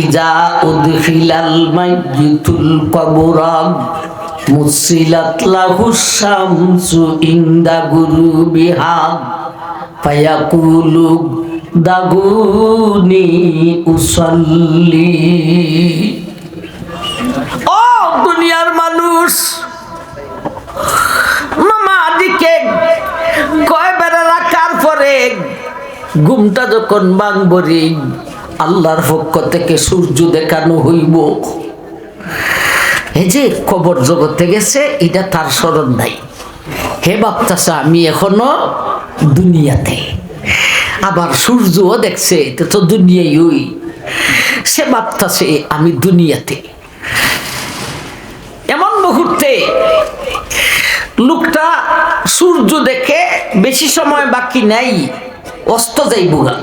ইজা উদখিলাল মাইয়িতুল কবরাম মুসিলাত লাহু শামসু ইনদা গুরুবিহা, ফায়াকুলু দাগুনি উসাল্লি। ও দুনিয়ার মানুষ কয় বেড়া রাখার পরে ঘুমটা যখন বাংবরি আল্লাহর পক্ষ থেকে সূর্য দেখানো হইব। এই যে কবর জগতে গেছে, এটা তার স্মরণ নাই। হে বাপতাসা আমি এখনও দুনিয়াতে। আবার সূর্যও দেখছে, এটা তো দুনিয়াই ওই সে ভাবতাছে, আমি দুনিয়াতে। এমন মুহূর্তে লোকটা সূর্য দেখে বেশি সময় বাকি নাই, অস্ত যাইব গা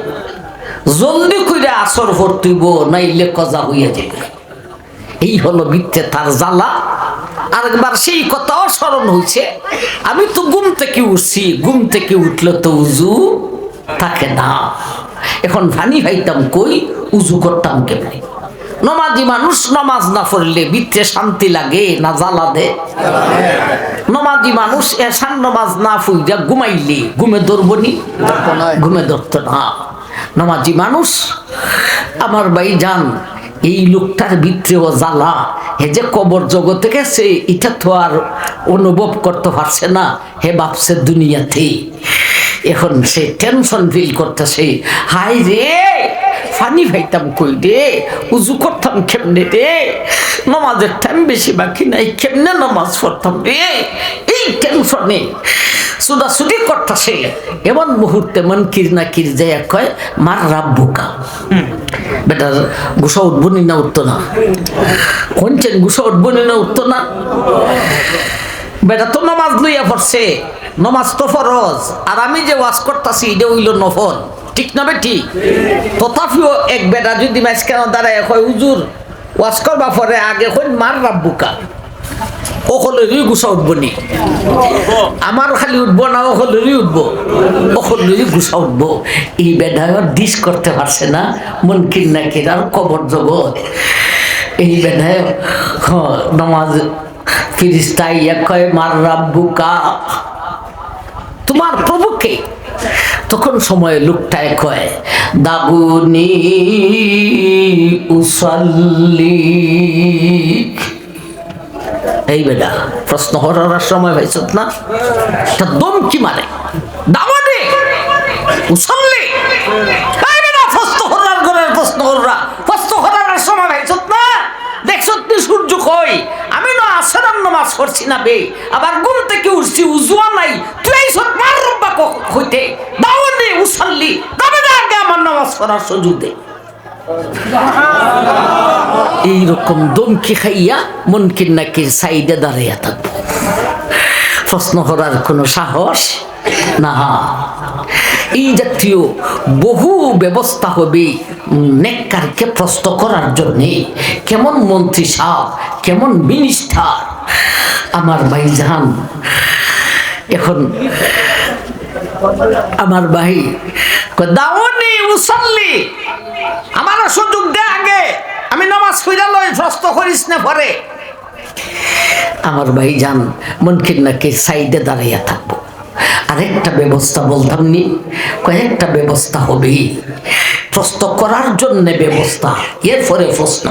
জলদি কইরা আসর ভর্তিব নাইলে কজা হইয়া যাবে এই হলো মিথ্যে তার জ্বালা। আরেকবার সেই কথাও স্মরণ হয়েছে আমি তো ঘুম থেকে উঠছি ঘুম থেকে উঠলে তো উজু থাকে না। এখন ভানি ভাইতাম কই উজু করতাম কেমনি? নমাজি মানুষ নমাজ না পড়লে বিত্তে শান্তি লাগে না জ্বালা দে? নমাজি মানুষ এসান নমাজ না ফুইরা ঘুমাইলে ঘুমে ধরবনি ঘুমে ধরতো না। নমাজি মানুষ। আমার ভাই যান এই লোকটার ভিতরে ও জ্বালা হে যে কবর জগতে গেছে এটা তো আর অনুভব করতে পারছে না, হে ভাবছে দুনিয়াতে। এখন সে টেনশন ফিল করতেছে হাই রে ফানি ভাইতাম কই দে? উজু করতাম কেমনে রে নমাজের টাইম বেশি বাকি নাই কেমনে নমাজ পড়তাম রে? এই টেনশনে সুদাসুদি করতেছে এমন মুহূর্তে মন কির না কির যায় কয় মার রাব্বুকা বেটা গুসা উঠবনি না উঠতো না? কোনছেন গুসা উঠবনি না উঠতো না? বেটা তো নমাজ লইয়া পড়ছে। নমাজ তো ফরজ। আর আমি যে ওয়াজ করতেছি এটা হইল নফল। ঠিক না বে ঠিক? তথাপিও এক বেটা যদি মাঝখানে দাঁড়ায় কয়, হুজুর, ওয়াজ করবা পরে আগে কই, মার রাব্বুকা। উঠব খালি উঠবো না উঠবো। উঠবো। এই করতে না এই নমাজ কয়, মার রাব্বুকা। তোমার প্রভুকে তখন সময় লোকটায় কয় দাগুনি উসাল্লি। এই বেটা, প্রশ্ন করার সময় পাইছ না? দম কি মানে দামানে উসাল্লি। প্রশ্ন ঘরের প্রশ্ন করা প্রশ্ন করার সময় না? দেখছ সূর্য কই? আসরাম নামাজ পড়ছি না বে। আবার ঘুম থেকে উঠছি উজুয়া নাই। তুই এই সব মার হইতে। দাওয়ানে উসাল্লি। তবে আগে আমার নামাজ পড়ার সুযোগ দে। এইরকম দমকি খাইয়া মনকির নাকি সাইডে দাঁড়াইয়া থাকব। প্রশ্ন করার কোনো সাহস? না। এই জাতীয় বহু ব্যবস্থা হবে নেককারকে প্রশ্ন করার জন্যে। কেমন মন্ত্রী সাহ কেমন মিনিস্টার আমার ভাইজান এখন আমার ভাই দাওনি উসল্লি আমার সুযোগ দে আগে, আমি নামাজ ফিরা লই প্রশ্ন করিস না পরে। আমার ভাই যান মনকির নাকি সাইডে দাঁড়াইয়া থাকব। আরেকটা ব্যবস্থা বলতাম নি কয়েকটা ব্যবস্থা হবে প্রশ্ন করার জন্য ব্যবস্থা, এরপরে প্রশ্ন।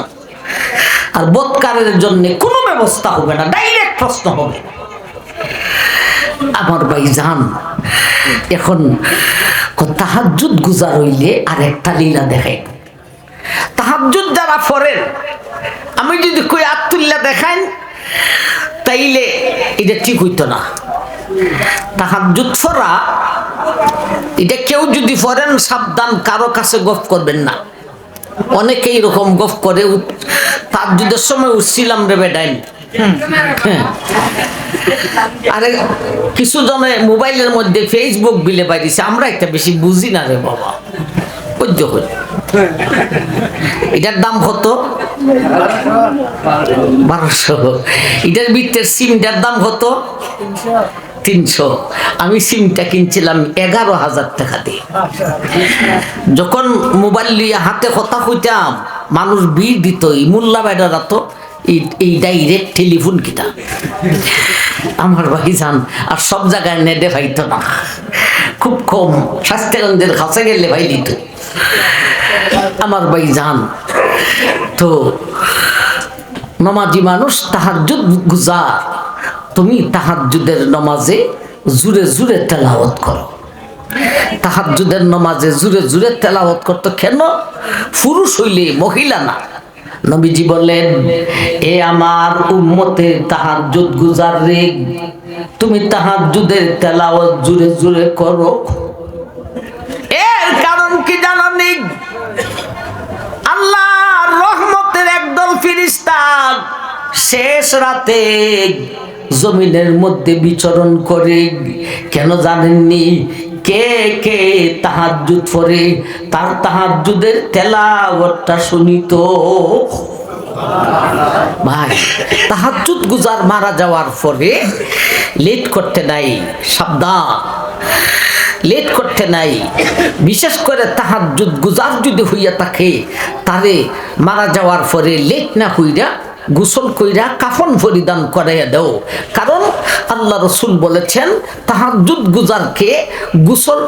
আর বোধকারের জন্য কোনো ব্যবস্থা হবে না, ডাইরেক্ট প্রশ্ন হবে। আমার ভাই যান এখন তাহাজুদ গুজার হইলে আর একটা লীলা দেখাই। তাহাজুদ যারা ফরেন, আমি যদি কই আত্মুল্লা দেখান, তাইলে এটা ঠিক হইতো না। তাহাজুদ ফরা, এটা কেউ যদি ফরেন, সাবধান, কারও কাছে গফ করবেন না। অনেকে এরকম গফ করে তার যুদ্ধের সময় উঠছিলাম রে বেডাইন হ্যাঁ। আরে কিছু জনে মোবাইলের মধ্যে ফেসবুক বিলে পাইছে আমরা একটা বেশি বুঝি না রে বাবা। সহ্য করি এটার দাম কত? বারোশো। এটার ভিতরে সিমটার দাম কত? তিনশো। আমি সিমটা কিনছিলাম এগারো হাজার টাকা দিয়ে। যখন মোবাইল নিয়ে হাতে কথা কইতাম, মানুষ বিড় দিত, এই মোল্লা বেডারা তো এই- ডাইরেক্ট টেলিফোন কিতা আমার ভাই যান আর সব জায়গায় নেটে পাইতো না। খুব কম স্বাস্থ্যগঞ্জের কাছে গেলে ভাই দিত। আমার ভাই যান তো নমাজি মানুষ তাহাজ্জুদ গুজার। তুমি তাহাজ্জুদের নমাজে জুড়ে জুড়ে তেলাওয়াত করো। তাহাজ্জুদের নমাজে জুড়ে জুড়ে তেলাওয়াত করতো কেন? পুরুষ হইলে মহিলা না। নবীজি বলেন এ আমার উম্মতের তাহাজ্জুদ গুজার রে, তুমি তাহাজ্জুদের তেলাওয়াত জুড়ে জুড়ে করো। এর কারণ কি জানো নি? আল্লাহর রহমতের একদল ফিরিস্তা শেষ রাতে জমিনের মধ্যে বিচরণ করে, কেন জানেননি? কে কে তাহার তাহাজ্জুদ পরে তার তাহাজ্জুদের তেলাওয়াতটা শুনিত। ভাই, তাহাজ্জুদ গুজার মারা যাওয়ার পরে লেট করতে নাই, সাবধান। লেট করতে নাই, বিশেষ করে তাহার গুজার যদি হইয়া থাকে, তারে মারা যাওয়ার পরে লেট না হইরা গোসল কইরা কাফন পরিধান করাইয়া দেও। কারণ আল্লাহ রসুল বলেছেন তাহার তাহাজুদ গুজারকে গোসল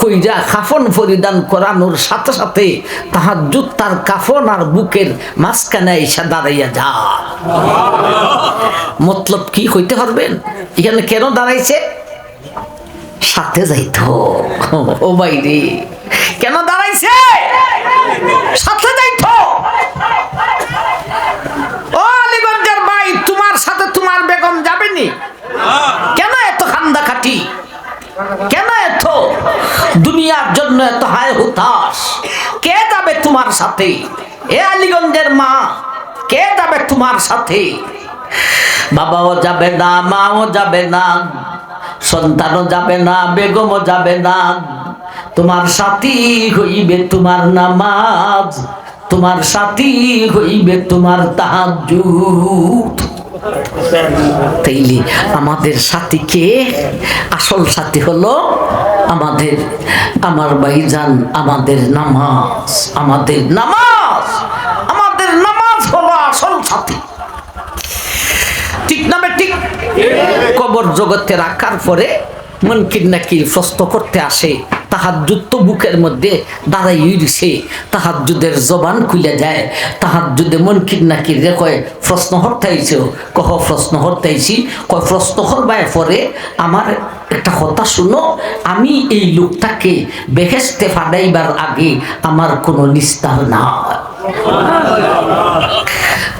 কইরা কাফন পরিধান করানোর সাথে সাথে তাহার তাহাজুদ তার কাফন আর বুকের মাঝখানে এসে দাঁড়াইয়া যা। মতলব কি হইতে পারবেন? এখানে কেন দাঁড়াইছে? সাথে যাইতো ও বাইরে কেন দাঁড়াইছে সাথে যাইতো ও আলীগঞ্জের ভাই তোমার সাথে তোমার বেগম যাবেনি কেন এত খান্দা খাটি কেন এত দুনিয়ার জন্য এত হায় হুতাশ। কে যাবে তোমার সাথে? এ আলীগঞ্জের মা, কে যাবে তোমার সাথে? বাবাও যাবে না, মাও যাবে না, সন্তানও যাবে না, বেগমও যাবে না। তোমার সাথী হইবে তোমার নামাজ, তোমার সাথী হইবে তোমার তাহাজ্জুদ। তাইলে আমাদের সাথী কে আসল সাথী হলো আমাদের আমার ভাইজান আমাদের নামাজ আমাদের নামাজ আমাদের নামাজ হলো আসল সাথী। ঠিক নামে ঠিক? কবর জগতে রাখার পরে মনকির নাকি প্রশ্ন করতে আসে তাহাজ্জুদ তো বুকের মধ্যে দাঁড়াই দিছে তাহাজ্জুদের জবান খুলে যায়। তাহাজ্জুদে মনকির নাকির রে কয়, প্রশ্ন হরতাইছে? কহ, প্রশ্ন হরতাইছি। কয়, প্রশ্ন হরবাই পরে আমার একটা কথা শুনো, আমি এই লোকটাকে বেহেস্তে ফাদাইবার আগে আমার কোনো নিস্তার না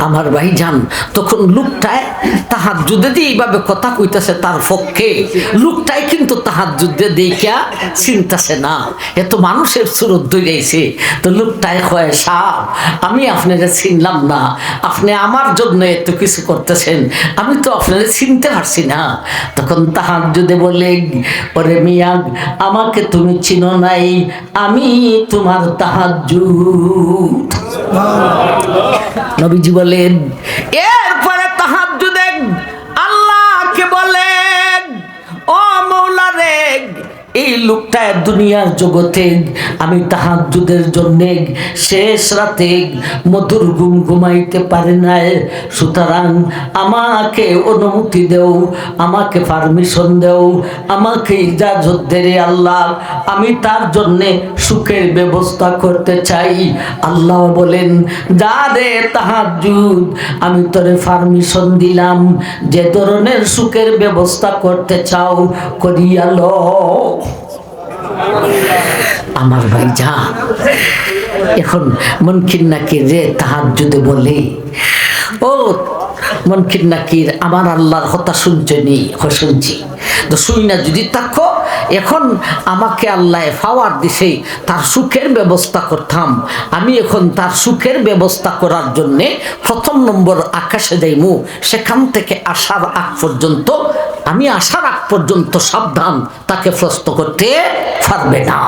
আমার ভাই যান তখন লোকটায় তাহার যুদ্ধে দিয়ে এইভাবে কথা কইতাছে তার পক্ষে। লোকটাই কিন্তু তাহার যুদ্ধে দেখিয়া চিনতাছে না। এত মানুষের সুরত দইরাইছে তো লোকটাই কয় সাপ আমি আপনারা চিনলাম না। আপনি আমার জন্য এত কিছু করতেছেন। আমি তো আপনারা চিনতে পারছি না। তখন তাহার যুদ্ধে বলে, ওরে মিয়া, আমাকে তুমি চিনো নাই। আমি তোমার তাহার নবীজি বলেন এই লোকটা দুনিয়ার জগতে আমি তাহাজ্জুদের জন্য শেষ রাতে মধুর ঘুম ঘুমাইতে পারে নাই। সুতরাং আমাকে অনুমতি দেও, আমাকে পারমিশন দেও, আমাকে ইজাজত দে রে আল্লাহ। আমি তার জন্যে সুখের ব্যবস্থা করতে চাই। আল্লাহ বলেন, যা রে তাহাজুদ আমি তোরে পারমিশন দিলাম। যে ধরনের সুখের ব্যবস্থা করতে চাও, করিয়া ল। আমার ভাই যা, এখন মনকির নাকি রে তাহার যদি বলে, ও মনকির নাকির আমার আল্লাহর কথা শুনছনি শুনছি। তো শুই না যদি তাকো এখন আমাকে আল্লাহ ফাওয়ার দিছে, তার সুখের ব্যবস্থা করতাম। আমি এখন তার সুখের ব্যবস্থা করার জন্যে প্রথম নম্বর আকাশে যাইমু, সেখান থেকে আসার আগ পর্যন্ত আমি আসার আগ পর্যন্ত সাবধান তাকে প্রশ্ন করতে পারবে না।